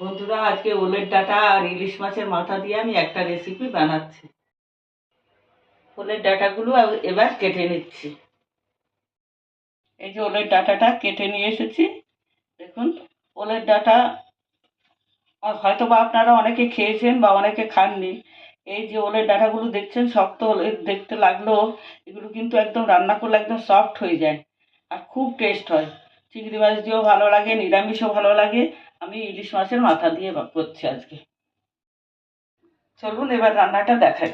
বন্ধুরা, আজকে ওলের ডাটা আর ইলিশ মাছের মাথা দিয়ে আমি একটা রেসিপি বানাচ্ছি। ওলের ডাটাগুলো এবার কেটে নিচ্ছি। এই যে ওলের ডাটাটা কেটে নিয়ে এসেছি। দেখুন, ওলের ডাটা হয়তো বা আপনারা অনেকে খেয়েছেন বা অনেকে খাননি। এই যে ওলের ডাটাগুলো দেখছেন, শক্ত হলে দেখতে লাগল, এগুলো কিন্তু একদম রান্না করলে একদম সফট হয়ে যায় আর খুব টেস্ট হয়। চিংড়ি মাছ দিয়েও ভালো লাগে, নিরামিষও ভালো লাগে আমি ইলিশ মাছের মাথা দিয়ে করছি আজকে। চলুন এবার রান্নাটা দেখাই।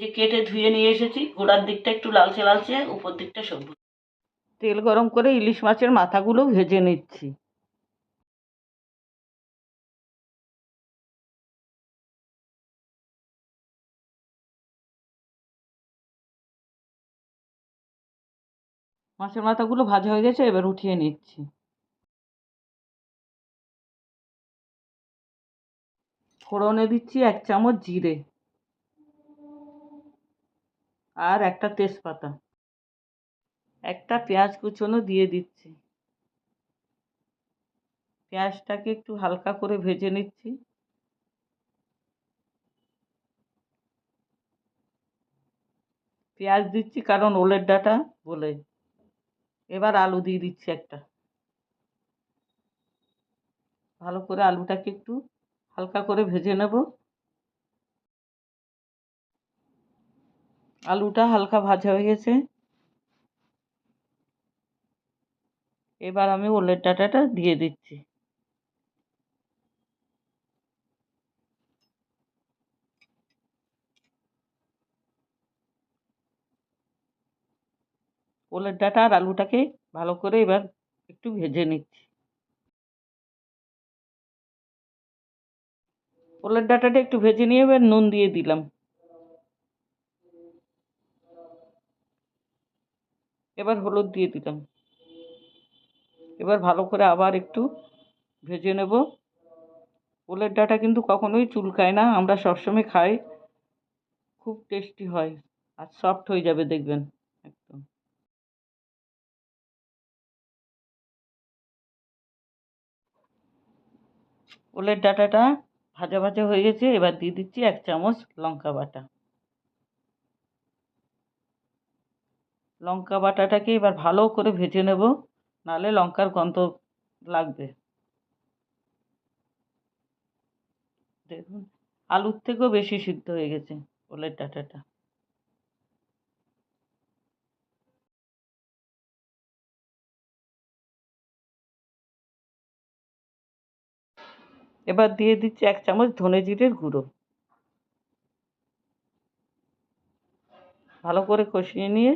যে কেটে ধুয়ে নিয়ে এসেছি, গোড়ার দিকটা একটু লালচে লালচে, উপর দিকটা সবুজ। তেল গরম করে ইলিশ মাছের মাথাগুলো ভেজে নিচ্ছি। মাছের মাথাগুলো ভাজা হয়ে গেছে, এবার উঠিয়ে নিচ্ছি। ফোড়নে দিচ্ছি এক চামচ জিরে আর একটা তেজপাতা। একটা পেঁয়াজ কুচোনো দিয়ে দিচ্ছি। পেঁয়াজটাকে একটু হালকা করে ভেজে নিচ্ছি। পেঁয়াজ দিচ্ছি কারণ ওলের ডাঁটা বলে। এবার আলু দিয়ে দিচ্ছি একটা। ভালো করে আলুটাকে একটু হালকা করে ভেজে নেব। আলুটা হালকা ভাজা হয়ে গেছে। এবার আমি ওলের ডাঁটাটা দিয়ে দিচ্ছি। ওলের ডাঁটা আর আলুটাকে ভালো করে এবার একটু ভেজে নিচ্ছি। ওলের ডাঁটাটা একটু ভেজে নিয়ে এবার নুন দিয়ে দিলাম। এবার হলুদ দিয়ে দিলাম। এবার ভালো করে আবার একটু ভেজে নেব। ওলের ডাটা কিন্তু কখনোই চুলকায় না, আমরা সবসময় খাই। খুব টেস্টি হয় আর সফট হয়ে যাবে দেখবেন একদম। ওলের ডাঁটাটা ভাজা ভাজা হয়ে গেছে, এবার দিয়ে দিচ্ছি এক চামচ লঙ্কা বাটা। লঙ্কা বাটাটাকে এবার ভালো করে ভেজে নেব নালে লঙ্কার গন্ধ লাগবে। দেখুন, আলুর থেকেও বেশি সিদ্ধ হয়ে গেছে ওলের ডাঁটাটা। এবার দিয়ে দিচ্ছি এক চামচ ধনে জিরের গুঁড়ো। ভালো করে কষিয়ে নিয়ে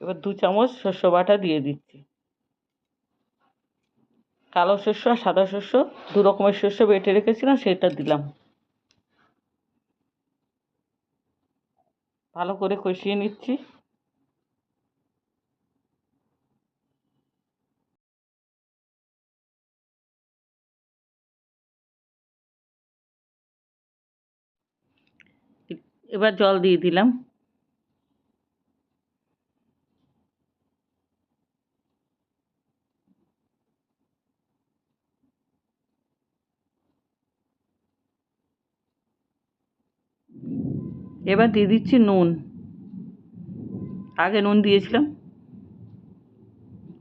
এবার দু চামচ শস্য বাটা দিয়ে দিচ্ছি। কালো শস্য আর সাদা শস্য দু রকমের শস্য বেটে রেখেছিলাম, সেটা দিলাম। ভালো করে কষিয়ে নিচ্ছি। এবার জল দিয়ে দিলাম। এবার দিয়ে দিচ্ছি নুন। আগে নুন দিয়েছিলাম।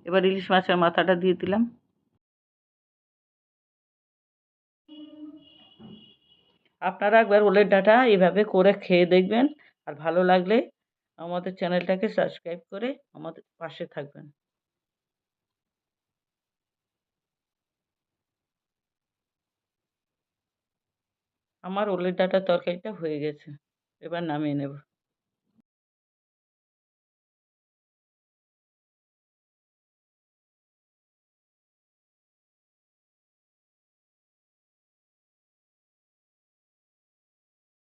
এবার ইলিশ মাছের মাথাটা দিয়ে দিলাম। আপনারা একবার ওলের ডাটা এভাবে করে খেয়ে দেখবেন। আর ভালো লাগলে আমাদের চ্যানেলটাকে সাবস্ক্রাইব করে আমাদের পাশে থাকবেন। আমার ওলের ডাটা তরকারিটা হয়ে গেছে। এবার নামিয়ে নেব।